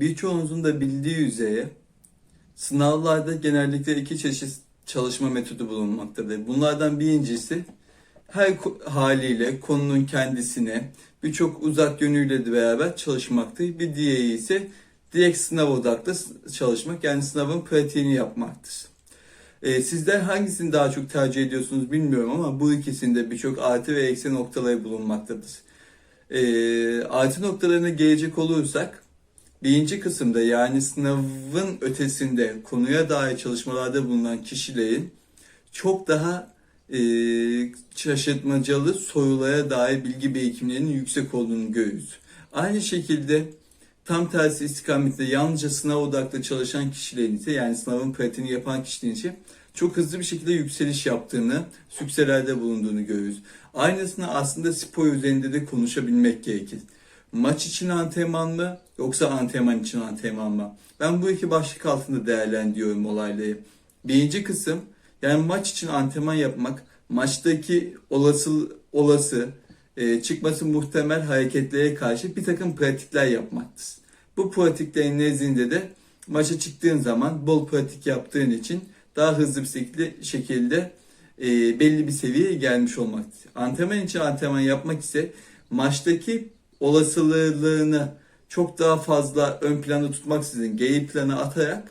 Birçoğunuzun da bildiği üzere sınavlarda genellikle iki çeşit çalışma metodu bulunmaktadır. Bunlardan birincisi her haliyle konunun kendisine birçok uzak yönüyle de beraber çalışmaktır. Bir diğeri ise direkt sınav odaklı çalışmak yani sınavın pratiğini yapmaktır. Ee, sizler hangisini daha çok tercih ediyorsunuz bilmiyorum ama bu ikisinde birçok artı ve eksi noktaları bulunmaktadır. Ee, artı noktalarına gelecek olursak birinci kısımda yani sınavın ötesinde konuya dair çalışmalarda bulunan kişilerin çok daha e, şaşırtmacalı sorulara dair bilgi birikimlerinin yüksek olduğunu görüyoruz. Aynı şekilde tam tersi istikamette yalnızca sınav odaklı çalışan kişilerin ise yani sınavın pratiğini yapan kişilerin ise çok hızlı bir şekilde yükseliş yaptığını, sükselerde bulunduğunu görüyoruz. Aynısını aslında spor üzerinde de konuşabilmek gerekir. Maç için antrenman mı yoksa antrenman için antrenman mı? Ben bu iki başlık altında değerlendiriyorum olayları. Birinci kısım yani maç için antrenman yapmak maçtaki olası olası e, çıkması muhtemel hareketlere karşı bir takım pratikler yapmaktır. Bu pratiklerin nezdinde de maça çıktığın zaman bol pratik yaptığın için daha hızlı bir şekilde, şekilde e, belli bir seviyeye gelmiş olmaktır. Antrenman için antrenman yapmak ise maçtaki olasılığını çok daha fazla ön planda tutmaksızın geri plana atarak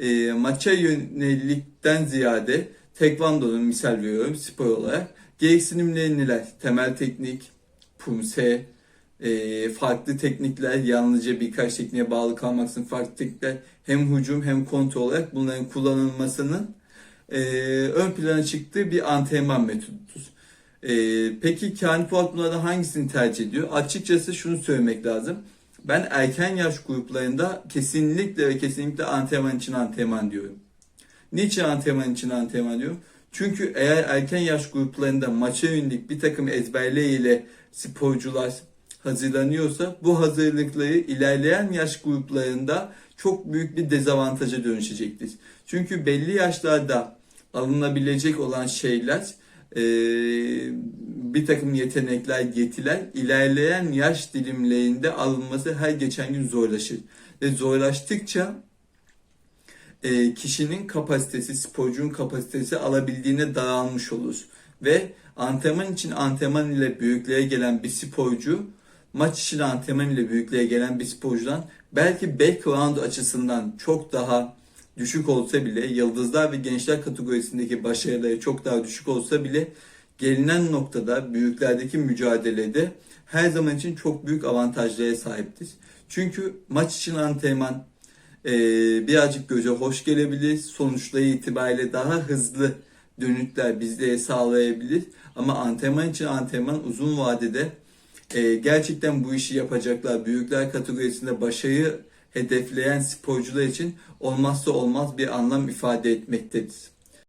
e, maça yönelikten ziyade tekvando'nun misal veriyorum spor olarak gereksinimleri neler? Temel teknik, pumse, e, farklı teknikler yalnızca birkaç tekniğe bağlı kalmaksızın farklı teknikler hem hücum hem kontrol olarak bunların kullanılmasının e, ön plana çıktığı bir antrenman metodudur. E, peki Kani Polat bunlardan hangisini tercih ediyor? Açıkçası şunu söylemek lazım. Ben erken yaş gruplarında kesinlikle ve kesinlikle antrenman için antrenman diyorum. Niçin antrenman için antrenman diyorum? Çünkü eğer erken yaş gruplarında maça yönelik bir takım ezberleriyle sporcular hazırlanıyorsa bu hazırlıkları ilerleyen yaş gruplarında çok büyük bir dezavantaja dönüşecektir. Çünkü belli yaşlarda alınabilecek olan şeyler e, bir takım yetenekler, yetiler ilerleyen yaş dilimlerinde alınması her geçen gün zorlaşır. Ve zorlaştıkça e, kişinin kapasitesi, sporcunun kapasitesi alabildiğine daralmış olur. Ve antrenman için antrenman ile büyüklüğe gelen bir sporcu, maç için antrenman ile büyüklüğe gelen bir sporcudan belki background açısından çok daha düşük olsa bile, yıldızlar ve gençler kategorisindeki başarıları çok daha düşük olsa bile gelinen noktada büyüklerdeki mücadelede her zaman için çok büyük avantajlara sahiptir. Çünkü maç için antrenman e, birazcık göze hoş gelebilir. Sonuçları itibariyle daha hızlı dönütler bizlere sağlayabilir. Ama antrenman için antrenman uzun vadede e, gerçekten bu işi yapacaklar. Büyükler kategorisinde başarıyı hedefleyen sporcular için olmazsa olmaz bir anlam ifade etmektedir.